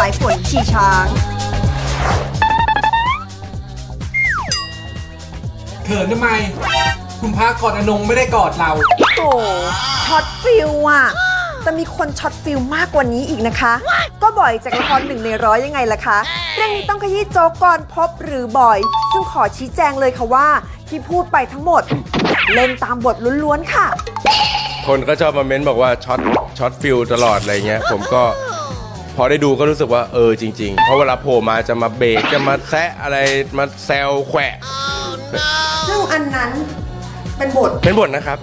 สายฝนขี่ช้าง เขินทำไม คุณพระกอดอนงไม่ได้กอดเรา โอ้ช็อตฟิลอะแต่มีคนช็อตฟิลมากกว่านี้อีกนะคะ ก็บ่อยจากละครหนึ่งในร้อยยังไงล่ะคะ เรื่องนี้ต้องขยี้โจ๊กก่อนพบหรือบ่อย ซึ่งขอชี้แจงเลยค่ะว่า ที่พูดไปทั้งหมด เล่นตามบทล้วนๆค่ะ คนก็ชอบมาเม้นบอกว่าช็อตช็อตฟิลตลอดอะไรเงี้ย ผมก็ พอได้ดูก็รู้สึกว่าเออจริงๆ เพราะเวลาโผล่มาจะมาเบรกจะมาแซะอะไรมาแซวแขวะ ซึ่งอันนั้นเป็นบท เป็นบทนะครับ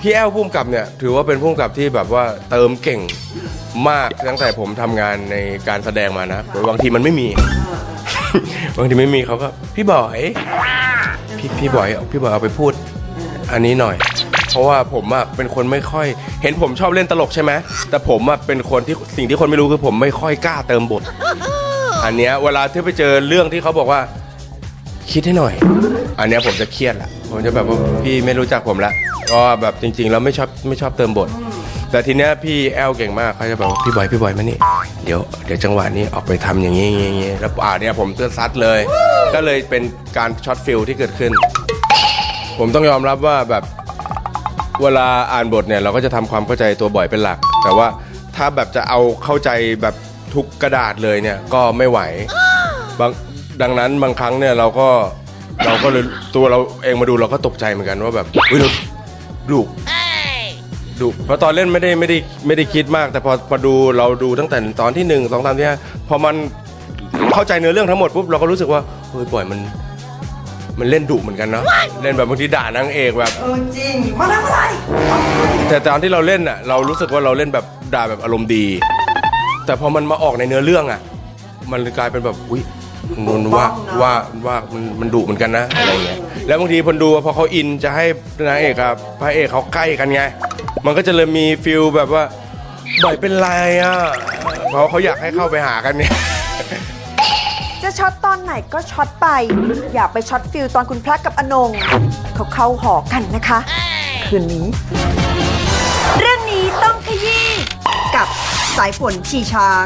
พี่แอลพุ่มกับเนี่ย ถือว่าเป็นพุ่มกับที่แบบว่าเติมเก่งมากตั้งแต่ผมทำงานในการแสดงมานะบางทีมันไม่มี บางทีไม่มีเขาก็พี่บอย พี่พี่บอยพี่บอยเอาไปพูด อันนี้หน่อยเพ ราะว่าผมอะเป็นคนไม่ค่อย เห็นผมชอบเล่นตลกใช่ไหมแต่ผมอะเป็นคนที่สิ่งที่คนไม่รู้คือผมไม่ค่อยกล้าเติมบท อันเนี้ยเวลาที่ไปเจอเรื่องที่เขาบอกว่า คิดให้หน่อย อันเนี้ยผมจะเครียดละผมจะแบบว่าพี่ไม่รู้จักผมละก็แบบจริงๆแล้วไม่ชอบไม่ชอบเติมบท แต่ทีเนี้ยพี่แอลเก่งมากเขาจะบอกว่าพี่บอยพี่บอยมานี่เดี๋ยวเดี๋ยวจังหวะนี้ออกไปทำอย่างนี้อย่างนี้อย่างนี้แล้วอ่าเนี่ยผมเตือนซัดเลย ก็เลยเป็นการช็อตฟิลที่เกิดขึ้น ผมต้องยอมรับว่าแบบ เวลาอ่านบทเนี่ยเราก็จะทำความเข้าใจตัวบ่อยเป็นหลัก แต่ว่าถ้าแบบจะเอาเข้าใจแบบทุกกระดาษเลยเนี่ยก็ไม่ไหวบางดังนั้นบางครั้งเนี่ยเราก็เราก็เลยตัวเราเองมาดูเราก็ตกใจเหมือนกันว่าแบบเฮ้ยเราดุดุเพราะตอนเล่นไม่ได้ไม่ได้ไม่ได้คิดมาก แต่พอมาดูเราดูตั้งแต่ตอนที่หนึ่งสองสามที่ห้าพอมันเข้าใจเนื้อเรื่องทั้งหมดปุ๊บเราก็รู้สึกว่าเฮ้ยปล่อยมัน มันเล่นดุเหมือนกันเนาะเล่นแบบบางทีด่านางเอกแบบ เออจริง มาทำอะไรแต่ตอนที่เราเล่นอะ เรารู้สึกว่าเราเล่นแบบด่าแบบอารมณ์ดี แต่พอมันมาออกในเนื้อเรื่องอะ มันเลยกลายเป็นแบบอุ้ยนนว่าว่าว่ามันมันดุเหมือนกันนะอะไรเงี้ยแล้วบางทีคนดูพอเขาอินจะให้นางเอกกับพระเอกเขาใกล้กันไง มันก็จะเลยมีฟิลแบบว่าบ่อยเป็นไรอะเพราะเขาอยากให้เข้าไปหากันเนี่ย จะช็อตตอนไหนก็ช็อตไป อย่าไปช็อตฟิลตอนคุณพระกับอนง เขาเข้าหอกันนะคะ คืนนี้ เรื่องนี้ต้องขยี้กับสายฝนขี่ช้าง